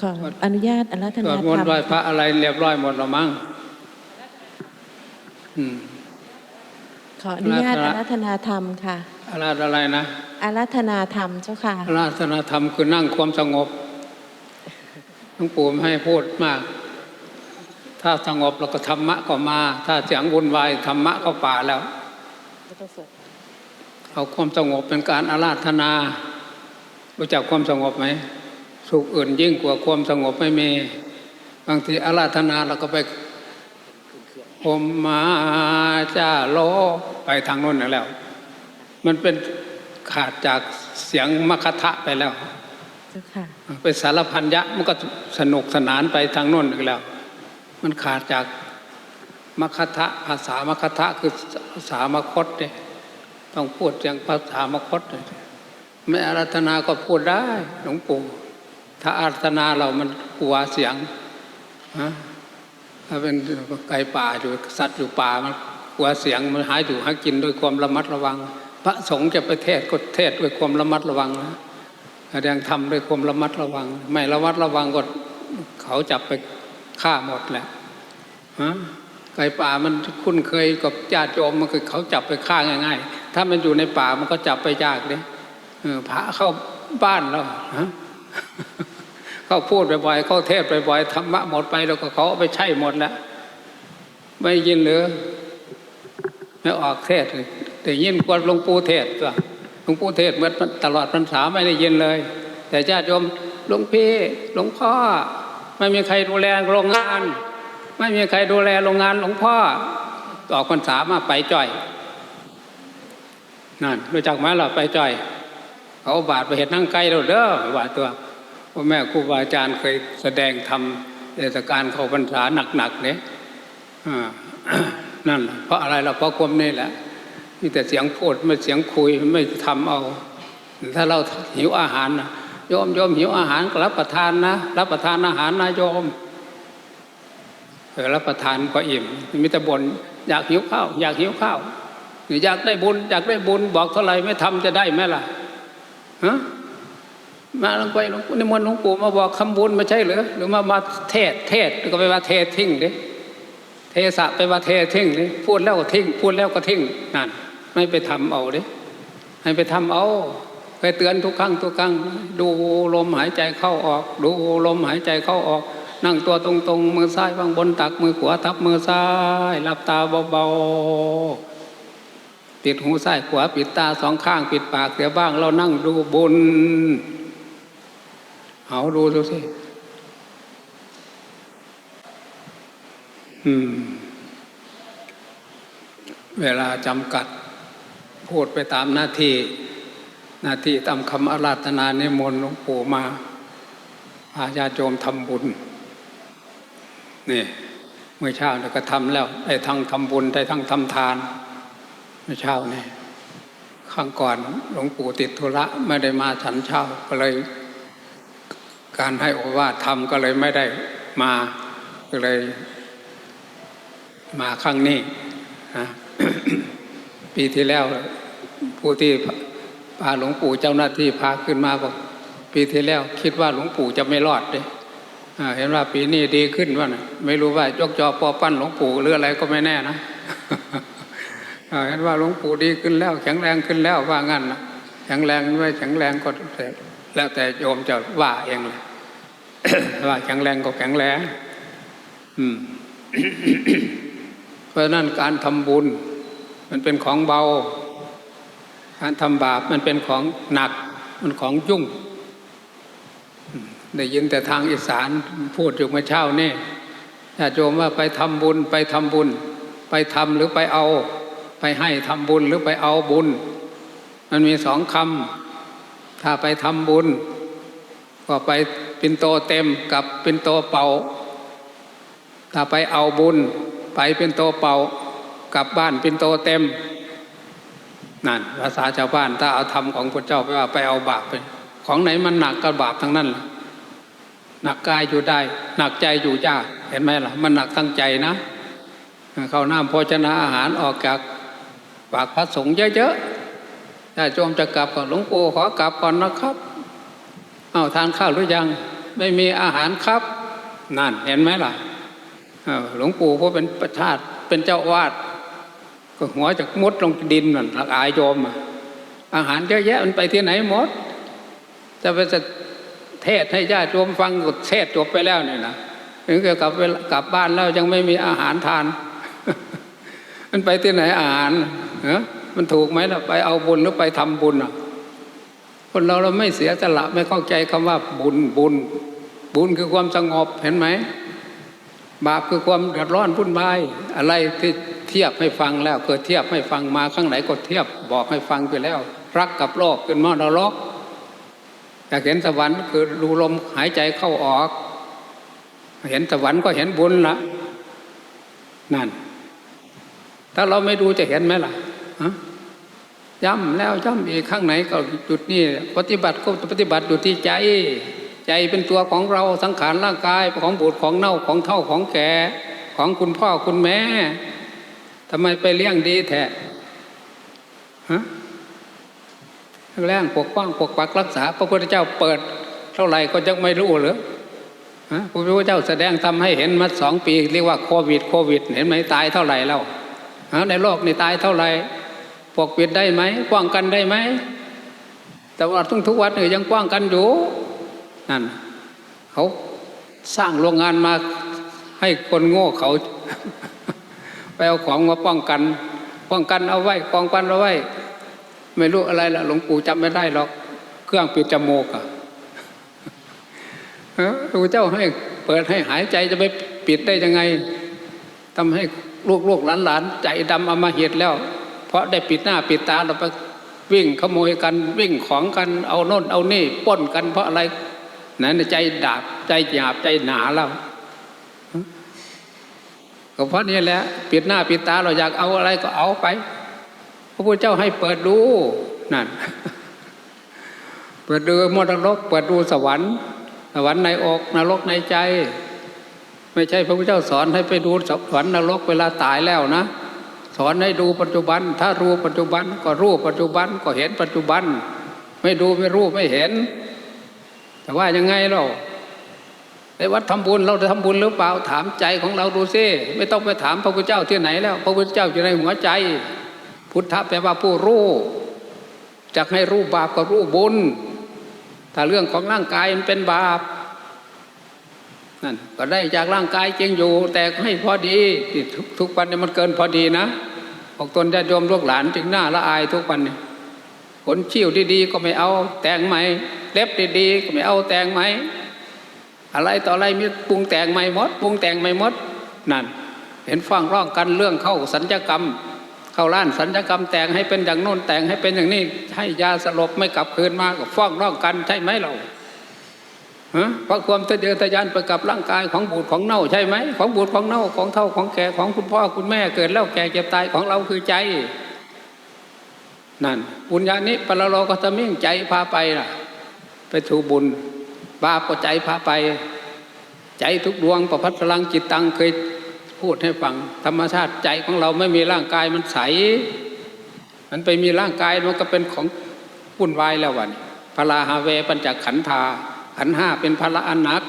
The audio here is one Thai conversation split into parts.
ขออนุญาตอารัธสนาวดธมรนรต์ไหว้มพระอะไรเรียบร้อยหมดแล้วมั้งอืมขออนุญาตอาอารัรัธธนาธรรมค่ะอะไรอะไรนะอารัธนาธรรมเจ้าค่ะอาราธนาธรรมคือนั่งความสงบหลวงปู่ไม่ให้พูดมาก ถ้าสงบแล้วก็ธรรมะก็มา ถ้าเสียงวุ่นวายธรรมะก็ป่าแล้วเอาความสงบเป็นการอาราธนา รู้จักความสงบไหม สุขอื่นยิ่งกว่าความสงบไม่มี บางทีอาราธนาเราก็ไปโอมมาจาโลไปทางโน้นนั่นแล้ว มันเป็นขาดจากเสียงมคทะไปแล้วเจ้าค่ะเป็นสารพันยะมันก็สนุกสนานไปทางโน้นอีกแล้ว มันขาดจากมคทะภาษามคทะคือภาษามคตเนี่ยต้องพูดอย่างภาษามคตเนี่ยไม่อารัธนาก็พูดได้หลวงปู่ ถ้าอารธนาเรามันกลัวเสียงฮะถ้าเป็นไก่ป่าอยู่สัตว์อยู่ป่ามันกลัวเสียงมันหาอยู่หากินด้วยความระมัดระวัง พระสงฆ์จะไปเทศก็เทศด้วยความระมัดระวังนะแสดงทำด้วยความระมัดระวัง ไม่ระมัดระวังก็เขาจับไปฆ่าหมดแหละฮะไก่ป่ามันคุ้นเคยกับญาติโยมมันคือเขาจับไปฆ่าง่ายๆ ถ้ามันอยู่ในป่ามันก็จับไปยากเลยพระเข้าบ้านแล้วฮะ เขาพูดบ่อยๆเขาเทศบ่อยๆธรรมะหมดไปแล้วก็เขาไปใช้หมดแล้ว ไม่ยินหรือไม่ออกเทศเลยแต่ยินกว่าหลวงปู่เทศตัวหลวงปู่เทศเมื่อตลอดพรรษาไม่ได้ยินเลย แต่ญาติโยมหลวงพี่หลวงพ่อ ไม่มีใครดูแลโรงงาน ไม่มีใครดูแลโรงงานหลวงพ่อออกพรรษามาไปจ่อยนั่นรู้จักไหมล่ะไปจ่อย เขาบาดไปเห็นนั่งไกลเราเด้อบาดตัว พ่อแม่ครูบาอาจารย์เคยแสดงทำเทศกาลเข้าพรรษาหนักๆเนี่ยนั่นแหละเพราะอะไรเราเพราะความนี่แหละมีแต่เสียงพูดไม่เสียงคุยไม่ทำเอา ถ้าเราหิวอาหารนะโยมโยมหิวอาหารก็รับประทานนะ รับประทานอาหารนะโยมเออรับประทานก็อิ่มมีแต่บนอยากหิวข้าว อยากหิวข้าวอยากได้บุญ อยากได้บุญบอกเท่าไหร่ไม่ทำจะได้ไหมล่ะฮะ มาลงไปหลวงปู่นิมนต์หลวงปู่มาบอกคำบุญไม่ใช่หรือหรือมามาเทศเทศก็ไปว่าเทศทิ้งดิเทสะไปว่าเทศทิ้งเลยพูดแล้วก็ทิ้ง พูดแล้วก็ทิ้งนั่นไม่ไปทำเอาเด้ให้ไปทำเอาเคยเตือนทุกครั้งทุกครั้ง ดูลมหายใจเข้าออก ดูลมหายใจเข้าออก นั่งตัวตรงๆมือซ้ายวางบนตักมือขวาทับมือซ้ายหลับตาเบาๆปิดหูซ้ายขวาปิดตาสองข้าง ปิดปากเดี๋ยบ้างเรานั่งดูบน เอาดูดูสิ อืม เวลาจำกัด พูดไปตามหน้าที่ หน้าที่ตามคำอาราธนานิมนต์หลวงปู่มาพาญาโยมทำบุญ นี่เมื่อเช้าเนี่ยก็ทำแล้วได้ทั้งทำบุญได้ทั้งทำทาน เมื่อเช้านี่ข้างก่อนหลวงปู่ติดธุระไม่ได้มาฉันเช้าก็เลย การให้โอวาทำก็เลยไม่ได้มาก็เลย มาครั้งนี้นะปีที่แล้วผู้ที่พาหลวงปู่เจ้าหน้าที่พาขึ้นมาบอกปีที่แล้วคิดว่าหลวงปู่จะไม่รอดเลยเห็นว่าปีนี้ดีขึ้นว่านะไม่รู้ว่ายกจอปอปั้นหลวงปู่หรืออะไรก็ไม่แน่นะเห็นว่าหลวงปู่ดีขึ้นแล้ว แข็งแรงขึ้นแล้วว่างั้นนะแข็งแรงไม่แข็งแรงก็แแล้วแต่โยมจะว่าเองเลยว่าแข็งแรงก็แข็งแรงอืมเพราะนั้นการทำบุญ มันเป็นของเบา การทำบาปมันเป็นของหนัก มันของยุ่งได้ยินแต่ทางอีสานพูดอยู่เมื่อเช้านี่ญาติโยมว่าไปทำบุญไปทำบุญ ไปทำหรือไปเอา ไปให้ทำบุญหรือไปเอาบุญ มันมีสองคำ ถ้าไปทำบุญ ก็ไปปินโตเต็มกับปินโตเป่า ถ้าไปเอาบุญ ไปเป็นโตเป่ากลับบ้านเป็นโตเต็มนั่นภาษาชาวบ้านถ้าเอาธรรมของพระเจ้าไปว่าไปเอาบาปไป ของไหนมันหนักก็บาปทั้งนั้นหนักกายอยู่ได้ หนักใจอยู่ยากเห็นไหมล่ะ มันหนักทั้งใจนะ เข้าน้ำโภชนาอาหารออกจากปากพระสงฆ์เยอะๆ ถ้าโจมจะกลับก็หลวงปู่ขอกลับก่อนนะครับเอาทานข้าวหรือยัง ไม่มีอาหารครับ นั่นเห็นไหมล่ะหลวงปู่ผู้เป็นประชาติเป็นเจ้าอาวาดก็หัวจากมุดลงดินนั่นละอายโยมอะอาหารเยอะแยะมันไปที่ไหนหมดจะไปจะเทศให้ญาติโยมฟังก็เทศจบไปแล้วเนี่ยนะถึงกลับเวลากลับบ้านแล้วยังไม่มีอาหารทาน มันไปที่ไหนอาหารเนอะ มันถูกไหมล่ะไปเอาบุญหรือไปทำบุญอะ คนเราเราไม่เสียสละไม่เข้าใจคำว่าบุญบุญ บุญคือความสงบเห็นไหมบาปคือความเดือดร้อนวุ่นวายอะไรที่เทียบให้ฟังแล้วเคยเทียบให้ฟังมาข้างไหนก็เทียบบอกให้ฟังไปแล้ว รักกับโลกเป็นมรกอยากเห็นสวรรค์คือดูลมหายใจเข้าออก เห็นสวรรค์ก็เห็นบุญละนั่น ถ้าเราไม่ดูจะเห็นไหมล่ะฮะ ย้ำแล้วย้ำอีกข้างไหนก็จุดนี้ปฏิบัติก็ปฏิบัติอยู่ที่ใจ ใจเป็นตัวของเราสังขารร่างกายของบูดของเน่าของเท่าของแก่ของคุณพ่อคุณแม่ทำไมไปเลี้ยงดีแท้ฮะแรงปกป้องปกปักรักษา พระพุทธเจ้าเปิด เท่าไหร่ก็ยังไม่รู้เหรือฮะพระพุทธเจ้าแสดงทำให้เห็นมาสองปี เรียกว่าโควิดโควิด เห็นไหมตายเท่าไหร่แล้วในโลกนี่ตายเท่าไหร่ ปกปิดได้ไหมป้องกันได้ไหมแต่ว่าทุกทุกวันนี่ยังป้องกันอยู่นั่นเขาสร้างโรงงานมาให้คนโง่เขาไปเอาของมาป้องกัน ป้องกันเอาไว้ป้องกันเอาไว้ ไม่รู้อะไรละหลวงปู่จำไม่ได้หรอก เครื่องปิดจมูกอะฮะพระเจ้าให้เปิดให้หายใจจะไปปิดได้ยังไงทำให้ลูกลูกหลานหลานใจดำเอามาเหตุแล้ว ราะได้ปิดหน้าปิดตาเราไปวิ่งขโมยกันวิ่งของกันเอาโน่นเอานี่ป้นกันเพราะอะไรนั่นใจดาบใจหยาบใจหนาแล้วก็เพราะนี่แหละปิดหน้าปิดตาเราอยากเอาอะไรก็เอาไป พระพุทธเจ้าให้เปิดดูนั่น เปิดดูมรดกเปิดดูสวรรค์สวรรค์ในอกนรกในใจ ไม่ใช่พระพุทธเจ้าสอนให้ไปดูสวรรค์นรกเวลาตายแล้วนะ สอนให้ดูปัจจุบัน ถ้ารู้ปัจจุบันก็รู้ปัจจุบันก็เห็นปัจจุบัน ไม่ดูไม่รู้ไม่เห็น แต่ว่ายังไงเราในวัดทำบุญเราจะทำบุญหรือเปล่าถามใจของเราดูซิไม่ต้องไปถามพระพุทธเจ้าที่ไหนแล้ว พระพุทธเจ้าอยู่ในหัวใจ พุทธะแปลว่าผู้รู้จะให้รู้บาปก็รู้บุญถ้าเรื่องของร่างกายมันเป็นบาป นั่นก็ได้จากร่างกายจริงอยู่ แต่ให้พอดีท,ทุกทุกวันเนี่ยมันเกินพอดีนะออกตนญาติโยมลูกหลานจึงหน้าละอายทุกวันเนี่ยขนชิ่วดีๆก็ไม่เอาแต่งใหม่เล็บดีๆก็ไม่เอาแต่งใหม่อะไรต่ออะไรมีปรุงแต่งใหม่หมดปรุงแต่งใหม่หมดนั่น เห็นฟังร้องกันเรื่องเข้าสัญญกรรม เข้าร้านสัญญกรรมแต่งให้เป็นอย่างโน้นแต่งให้เป็นอย่างนี้ให้ยาสลบไม่กลับคืนมาก็ฟ้องร้องกันใช่ไหมเรา เพราะความทะเยอทะยานไปกับร่างกายของบูดของเน่าใช่ไหมของบูดของเน่าของเท่าของแก่ของคุณพ่อคุณแม่เกิดแล้วแก่เจ็บตายของเราคือใจนั่นบุญญาณิปรโลก็จะมิ่งใจพาไปล่ะ ไปถูบุญบาปก็ใจพาไป ใจทุกดวงประพัดพลังจิตตังเคยพูดให้ฟังธรรมชาติใจของเราไม่มีร่างกายมันใส มันไปมีร่างกายมันก็เป็นของวุ่นวายแล้ววันพลาหาเวปัญจขันธา ขันห้าเป็นพละอันหนัก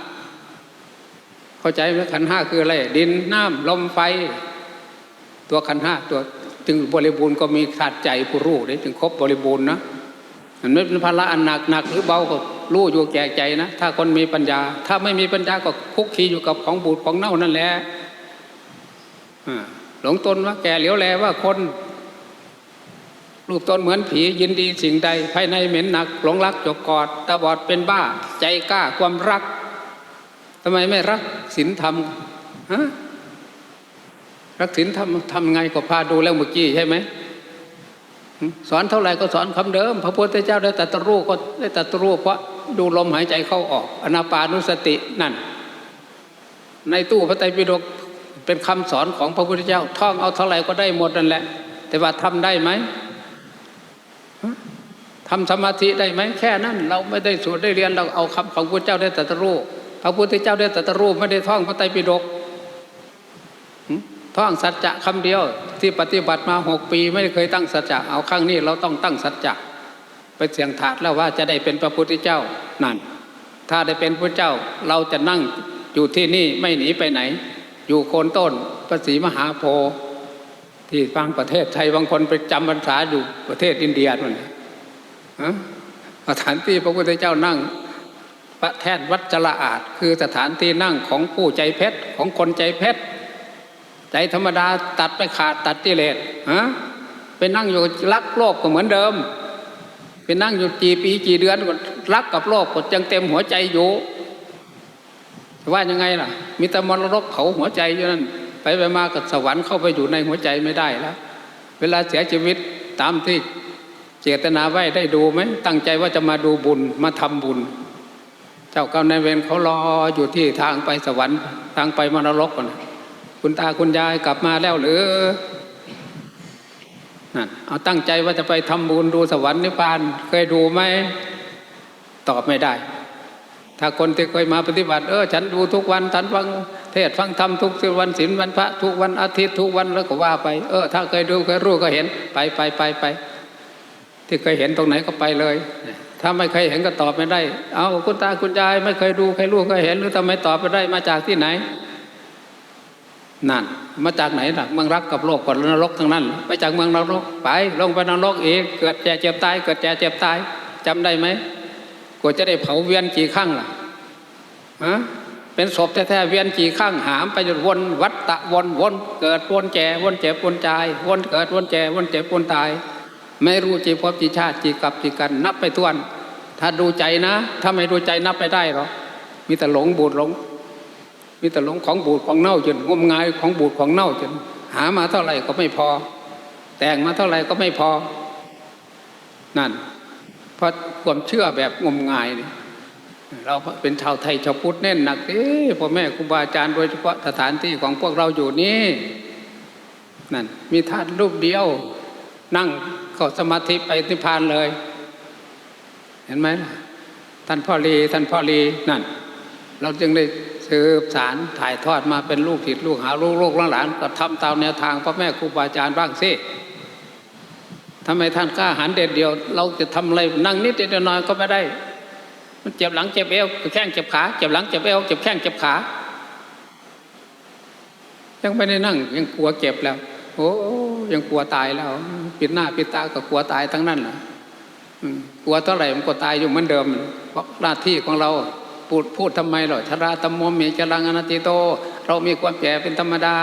เข้าใจไหมขันห้าคืออะไร ดินน้ำลมไฟ ตัวขันห้าตัวถึงบริบูรณ์ก็มีขาดใจผู้รู้ได้ถึงครบบริบูรณ์นะมันไม่เป็นภาระอันหนักหนักหรือเบาก็รู้อยู่แก่ใจนะถ้าคนมีปัญญา ถ้าไม่มีปัญญาก็คุกคีอยู่กับของบูดของเน่านั่นแหละหลงตนว่าแก่เหลียวแลว่าคน รูปตนเหมือนผียินดีสิ่งใด ภายในเหม็นหนัก หลงรักจกกอดตาบอดเป็นบ้า ใจกล้าความรักทำไมไม่รักศีลธรรมฮะรักศีลทำทำไงก็พาดูแล้วเมื่อกี้ใช่ไหมสอนเท่าไหร่ก็สอนคำเดิม พระพุทธเจ้าได้ตรัสรู้ก็ได้ตรัสรู้เพราะดูลมหายใจเข้าออก อนาปานุสตินั่น ในตู้พระไตรปิฎกเป็นคำสอนของพระพุทธเจ้า ท่องเอาเท่าไหร่ก็ได้หมดนั่นแหละ แต่ว่าทำได้ไหม ทำสมาธิได้ไหมแค่นั้น เราไม่ได้สวดได้เรียนเราเอาคำของพระเจ้าได้ตรัสรู้พระพุทธเจ้าได้ตรัสรู้ไม่ได้ท่องพระไตรปิฎกท่องสัจจะคำเดียวที่ปฏิบัติมาหกปี ไม่เคยตั้งสัจจะเอาครั้งนี้เราต้องตั้งสัจจะไปเสียงถาดแล้วว่าจะได้เป็นพระพุทธเจ้านั่น ถ้าได้เป็นพระเจ้าเราจะนั่งอยู่ที่นี่ไม่หนีไปไหน อยู่โคนต้นพระศรีมหาโพธิ์ที่ฟังประเทศไทยบางคนไปจำพรรษาอยู่ประเทศอินเดียนั่นนะฮะ สถานที่พระพุทธเจ้านั่งพระแท่นวัดจระอาดคือสถานที่นั่งของผู้ใจเพชรของคนใจเพชรใจธรรมดาตัดไปขาดตัดกิเลสฮะไปนั่งอยู่รักโลกก็เหมือนเดิมไปนั่งอยู่กี่ปีกี่เดือนก็รักกับโลกก็ยังเต็มหัวใจอยู่ว่ายังไงล่ะ มีแต่มรดกเผาหัวใจอยู่นั่นไปไปมากับสวรรค์เข้าไปอยู่ในหัวใจไม่ได้แล้ว เวลาเสียชีวิตตามที่ เจตนาไว้ได้ดูไหมตั้งใจว่าจะมาดูบุญมาทำบุญ เจ้ากรรมนายเวรเขารออยู่ที่ทางไปสวรรค์ทางไปมรรกนะคุณตาคุณยายกลับมาแล้วหรือนั่นเอาตั้งใจว่าจะไปทำบุญดูสวรรค์นิพพาน เคยดูไหมตอบไม่ได้ ถ้าคนที่เคยมาปฏิบัติ เออ ฉันดูทุกวันฉันฟังเทศน์ฟังธรรมทุกวันศีลวันพระทุกวันอาทิตย์ทุกวันแล้วก็ว่าไป เออ ถ้าเคยดูเคยรู้ก็เห็นไปไปไปไป ที่เคยเห็นตรงไหนก็ไปเลย ถ้าไม่เคยเห็นก็ตอบไม่ได้ เอาคุณตาคุณยายไม่เคยดูเคยรู้เคยเห็นหรือทำไมตอบไม่ได้มาจากที่ไหน นั่น มาจากไหนล่ะ เมืองรักกับโลกกับนรกทั้งนั้นไปจากเมืองนรกไป ลงไปนรกเองเกิดแก่เจ็บตาย เกิดแก่เจ็บตายจำได้ไหมกว่าจะได้เผาเวียนกี่ครั้งล่ะฮะเป็นศพแท้ๆเวียนกี่ครั้งหามไปจนวนวัฏตะวนวนเกิดวนแก่วนเจ็บวนตายวนเกิดวนแก่วนเจ็บวนตาย ไม่รู้จีพบจีชาติจีกับจีกัน นับไปทวน ถ้าดูใจนะ ถ้าไม่ดูใจนับไปได้หรอมีแต่หลงบูดหลง มีแต่หลงของบูดของเน่าจนงมงายของบูดของเน่าจน หามาเท่าไหร่ก็ไม่พอ แต่งมาเท่าไหร่ก็ไม่พอ นั่น เพราะความเชื่อแบบงมงายนี่เราเป็นชาวไทยชาวพุทธเน้นหนักเอ้พ่อแม่ครูบาอาจารย์โดยเฉพาะสถานที่ของพวกเราอยู่นี่นั่นมีท่านรูปเดียว นั่ง เข้าสมาธิไปนิพพานเลย เห็นไหมท่านพ่อรีท่านพ่อรีนั่น เราจึงได้สืบสารถ่ายทอดมาเป็นลูกศิษย์ลูกหาลูกลูกหลานก็ทำตามแนวทางพ่อแม่ครูบาอาจารย์บ้างสิทำไมท่านกล้าหันเด็ดเดียว เราจะทำอะไรนั่งนิดเดียวน่อยก็ไม่ได้ มันเจ็บหลังเจ็บเอวแข้งเจ็บขาเจ็บหลังเจ็บเอวเจ็บแข้งเจ็บขายังไม่ได้นั่ง ยังกลัวเจ็บแล้ว โอ้ยังกลัวตายแล้ว ปิดหน้าปิดตาก็กลัวตายทั้งนั้นแหละกลัวเท่าไหร่มันก็ตายอยู่เหมือนเดิมเพราะหน้าที่ของเราพูดพูดทำไมหรอชราตมโมเมจรังอนติโต เรามีความแก่เป็นธรรมดา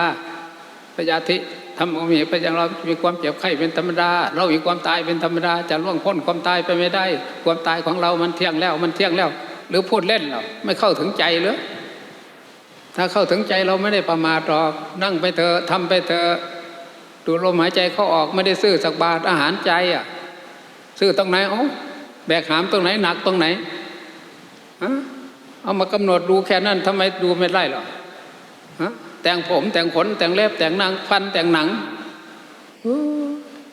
พยาธิทำโมเมไปอย่างเรามีความเจ็บไข้เป็นธรรมดา เรามีความตายเป็นธรรมดา จะล่วงพ้นความตายไปไม่ได้ ความตายของเรามันเที่ยงแล้ว มันเที่ยงแล้ว หรือพูดเล่นเราไม่เข้าถึงใจหรือถ้าเข้าถึงใจเราไม่ได้ประมาทหรอกนั่งไปเถอะทำไปเถอะ ดูลมหายใจเข้าออกไม่ได้ซื้อสักบาทอาหารใจอะ ซื้อตรงไหนอ๋อแบกหามตรงไหนหนักตรงไหนฮะเอามากำหนดดูแค่นั้นทำไมดูไม่ได้หรอฮะแต่งผมแต่งขนแต่งเล็บแต่งหนังฟันแต่งหนัง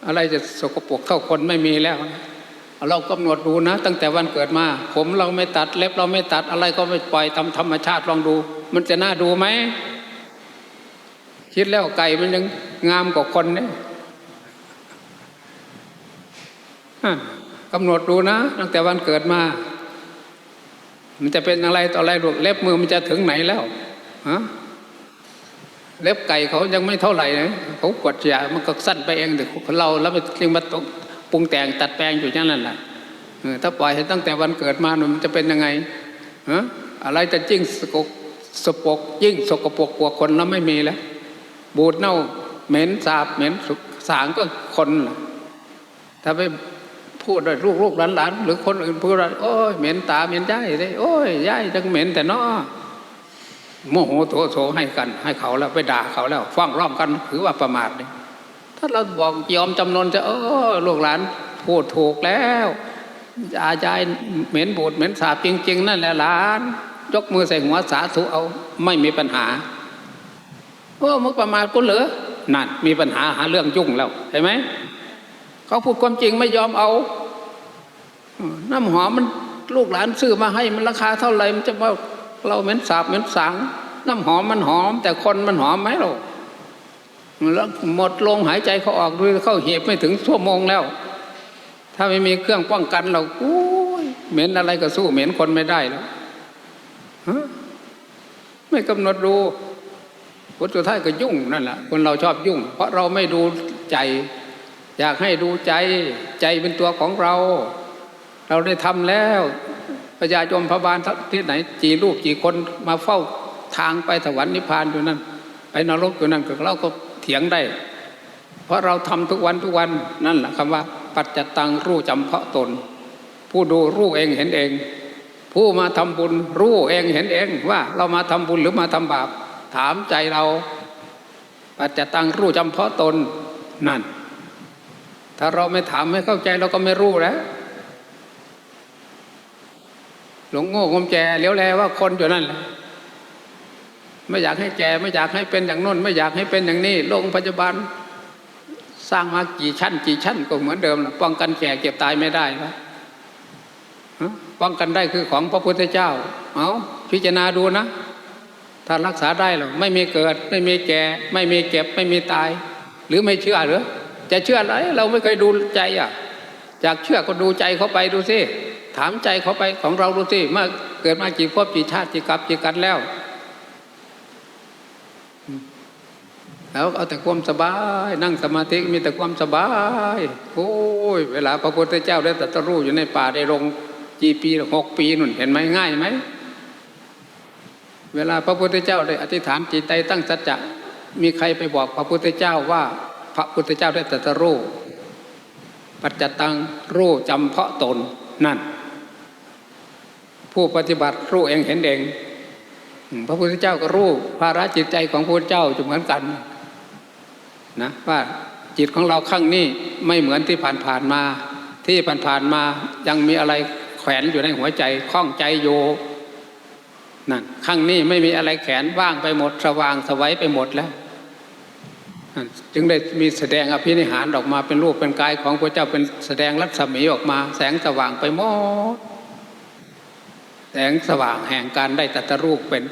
อะไรจะสกปรกเท่าคนไม่มีแล้ว เรากำหนดดูนะ ตั้งแต่วันเกิดมา ผมเราไม่ตัดเล็บเราไม่ตัดอะไรก็ไม่ปล่อยตามธรรมชาติลองดู มันจะน่าดูไหม คิดแล้วไก่มันยังงามกว่าคนเนี่ยกำหนดดูนะ ตั้งแต่วันเกิดมา มันจะเป็นอะไรต่ออะไรลูกเล็บมือมันจะถึงไหนแล้วฮะเล็บไก่เขายังไม่เท่าไหร่นะเขากดยามันก็สั้นไปเองแต่เราแล้วมันจึงมาตกปรุงแต่งตัดแปลงอยู่อย่นั้นแหละเออถ้าปล่อยให้ตั้งแต่วันเกิดมามันจะเป็นยังไงฮะอะไรจะจิ้งสกปรกสกปรกยิ่งสกปรกกว่าคนแล้วไม่มีแล้ว บูดเน่าเหม็นสาบเหม็นสุสางก็คนถ้าไปพูดด้วยลูกลูกหลานหลานหรือคนอื่นพูดว่าโอ้ยเหม็นตาเหม็นย่ายเลยโอ้ยย่ายจังเหม็นแต่นาะโมโหโถโถให้กัน ให้เขาแล้วไปด่าเขาแล้วฟ้องร้องกันถือว่าประมาทเลยถ้าเราบอกยอมจำนนจะเออลูกหลานพูดถูกแล้วยายายเหม็นบูดเหม็นสาบจริง ๆ นั่นแหละหลาน ยกมือใส่หัวสาธุเอาไม่มีปัญหา โอ้มึงประมาทกูเหรอนั่นมีปัญหาหาเรื่องยุ่งแล้วเห็นไหมเขาพูดความจริงไม่ยอมเอา น้ำหอมมันลูกหลานซื้อมาให้มันราคาเท่าไหร่มันจะว่าเราเหม็นสาบเหม็นสางน้ำหอมมันหอม แต่คนมันหอมไหมเราแล้วหมดลมหายใจเขาออกด้วยเข้าเหีบไม่ถึงชั่วโมงแล้ว ถ้าไม่มีเครื่องป้องกันเราโอ้ยเหม็นอะไรก็สู้เหม็นคนไม่ได้แล้วไม่กำหนดดู ผลสุดท้ายก็ยุ่งนั่นแหละคนเราชอบยุ่ง เพราะเราไม่ดูใจ อยากให้ดูใจใจเป็นตัวของเรา เราได้ทำแล้วพญายมพระบาลที่ไหนจีลูกจีคนมาเฝ้าทางไปสวรรค์นิพพานอยู่นั่นไปนรกอยู่นั่นเราก็เถียงได้ เพราะเราทำทุกวันทุกวันนั่นแหละคำว่า ปัจจตังรู้จำเพาะตน ผู้ดูรู้เองเห็นเอง ผู้มาทำบุญรู้เองเห็นเองว่าเรามาทำบุญหรือมาทำบาป ถามใจเราปัจจตังรู้จำเพาะตนนั่น ถ้าเราไม่ถามไม่เข้าใจเราก็ไม่รู้แล้ว หลงโง่งมแจเลี้ยวแลว่าคนอยู่นั่นแหละไม่อยากให้แกไม่อยากให้เป็นอย่างน้น ไม่อยากให้เป็นอย่างนี้โรงพยาบาลสร้างมากี่ชั้น กี่ชั้นก็เหมือนเดิมนะป้องกันแก่เก็บตายไม่ได้นะป้องกันได้คือของพระพุทธเจ้า เอาพิจารณาดูนะ ถ้ารักษาได้หรอไม่มีเกิด ไม่มีแก่ ไม่มีเก็บ ไม่มีตาย หรือไม่เชื่อหรือจะเชื่ออะไรเราไม่เคยดูใจอะจากเชื่อก็ดูใจเขาไปดูสิถามใจเขาไปของเราดูสิเมื่อเกิดมากี่ภพกี่ชาติกี่กับกี่กันแล้ว แล้วเอาแต่ความสบาย นั่งสมาธิมีแต่ความสบายโอ้ยเวลาพระพุทธเจ้าได้ตรัสรู้อยู่ในป่าได้ลงกี่ปีหกปีนุ่นเห็นไหมง่ายไหม เวลาพระพุทธเจ้าได้อธิษฐานจิตใจตั้งสัจจะมีใครไปบอกพระพุทธเจ้าว่าพระพุทธเจ้าได้ตรัสรู้ปัจจตังรู้จำเพาะตนนั่น ผู้ปฏิบัติรู้เองเห็นเองพระพุทธเจ้าก็รู้ภาระจิตใจของพระพุทธเจ้าจะเหมือนกันนะว่าจิตของเราข้างนี้ไม่เหมือนที่ผ่านๆมา ที่ผ่านๆมายังมีอะไรแขวนอยู่ในหัวใจคล้องใจโย นั่นข้างนี้ไม่มีอะไรแขนว่างไปหมดสว่างสวัยไปหมดแล้วจึงได้มีแสดงอภินิหารออกมาเป็นรูปเป็นกายของพระเจ้าเป็นแสดงรัศมีออกมา แสงสว่างไปหมดแสงสว่างแห่งการได้ตรัสรู้เป็น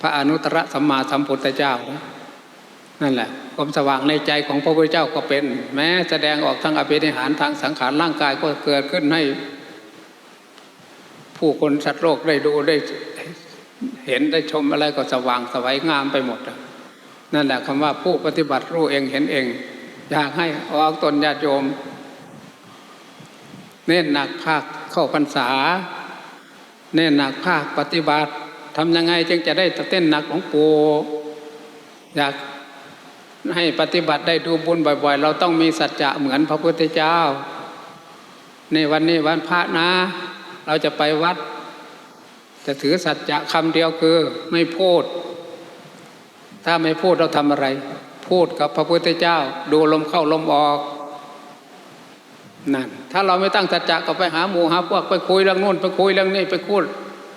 พระอนุตตรสัมมาสัมพุทธเจ้า นั่นแหละความสว่างในใจของพระพุทธเจ้าก็เป็น แม้แสดงออกทางอภินิหารทางสังขารร่างกายก็เกิดขึ้นให้ ผู้คนสัตว์โลกได้ดูได้ เห็นได้ชมอะไรก็สว่างสวัยงามไปหมดนั่นแหละคำว่าผู้ปฏิบัติรู้เองเห็นเอง อยากให้ออกตนญาติโยม เน้นหนักภาคเข้าพรรษา เน้นหนักภาคปฏิบัติทำยังไงจึงจะได้เต้นหนักของปู่อยากให้ปฏิบัติได้ดูบุญบ่อย ๆ เราต้องมีสัจจะเหมือนพระพุทธเจ้า ในวันนี้วันพระนะ เราจะไปวัด จะถือสัจจะคำเดียวคือไม่พูด ถ้าไม่พูดเราทำอะไร พูดกับพระพุทธเจ้า ดูลมเข้าลมออกนั่นถ้าเราไม่ตั้งสัจจะก็ไปหาหมู่หาพวกไปคุยเรื่องนู่นไปคุยเรื่องนี้ไปพูด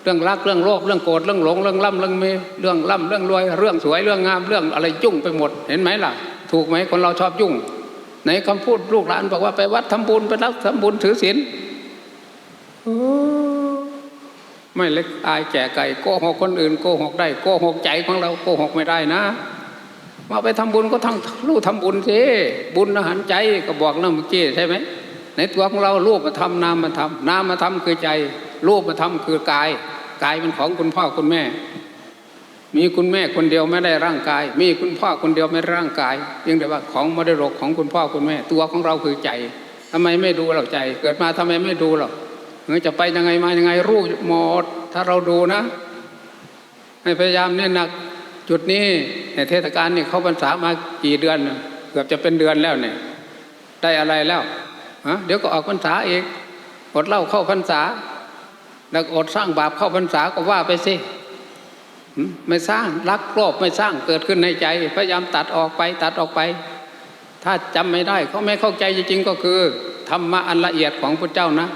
เรื่องรักเรื่องโลภเรื่องโกรธเรื่องหลงเรื่องล่ำเรื่องมีเรื่องล่ำเรื่องรวย เรื่องสวยเรื่องงามเรื่องอะไรยุ่งไปหมดเห็นไหมล่ะ ถูกไหมคนเราชอบยุ่งในคำพูดลูกหลานบอกว่าไปวัดทำบุญไปรับทำบุญถือศีลโอ ไม่เล็กตายแก่ไก่โกหกคนอื่นโกหกได้โกหกใจของเราโกหกไม่ได้นะมาไปทำบุญก็ทั้งรู้ทำบุญสิบุญอาหารใจก็บอกแล้วเมื่อกี้ใช่ไหมในตัวของเรารูปมาทำนามมาทำนามมาทำคือใจ รูปมาทำคือกาย กายเป็นของคุณพ่อคุณแม่ มีคุณแม่คนเดียวไม่ได้ร่างกาย มีคุณพ่อคนเดียวไม่ได้ร่างกายยังแต่ว่าของมรดกของคุณพ่อคุณแม่ ตัวของเราคือใจทำไมไม่ดูเราใจ เกิดมาทำไมไม่ดูเรา เออจะไปยังไงมายังไงรู้หมดถ้าเราดูนะ ให้พยายามเนี่ยหนักจุดนี้ในเทศกาลนี่เขาพรรษามากี่เดือนเกือบจะเป็นเดือนแล้วเนี่ย ได้อะไรแล้วฮะเดี๋ยวก็ออกพรรษาเองอดเล้าเข้าพรรษา แล้วอดสร้างบาปเข้าพรรษาก็ว่าไปสิไม่สร้างรักโลภไม่สร้างเกิดขึ้นในใจ พยายามตัดออกไปตัดออกไป ถ้าจำไม่ได้เขาไม่เข้าใจจริงๆก็คือธรรมะอันละเอียดของพระเจ้านะ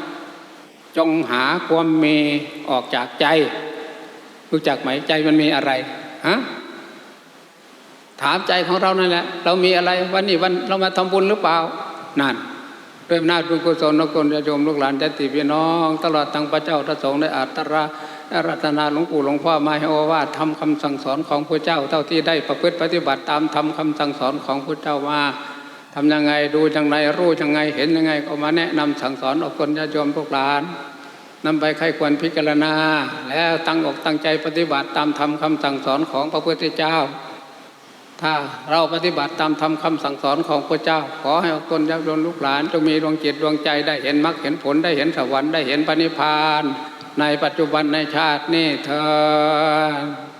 จงหาความเมออกจากใจ รู้จักไหมใจมันมีอะไรฮะถามใจของเรานั่นแหละ เรามีอะไรวันนี้วันเรามาทำบุญหรือเปล่านั่นด้วยอำนาจบุญกุศลนกนญาโยมลูกหลานญาติพี่น้อง ตลอดทั้งพระเจ้าพระสงฆ์ได้อาตราอารัตนาหลวงปู่หลวงพ่อมาให้โอวาททำคำสั่งสอนของพระเจ้าเท่าที่ได้ประพฤติปฏิบัติตามทำคำสั่งสอนของพระเจ้ามา ทำยังไงดูยังไงรู้ยังไงเห็นยังไง ก็มาแนะนำสั่งสอนอบรมญาติโยมลูกหลานนำไปใครควรพิจารณา แล้วตั้งอกตั้งใจปฏิบัติตามธรรมคำสั่งสอนของพระพุทธเจ้า ถ้าเราปฏิบัติตามธรรมคำสั่งสอนของพระเจ้า ขอให้ตนยักษ์ยนลูกหลานจงมีดวงจิตดวงใจได้เห็นมรรคเห็นผลได้เห็นสวรรค์ได้เห็นปณิพาน ในปัจจุบันในชาตินี้เธอ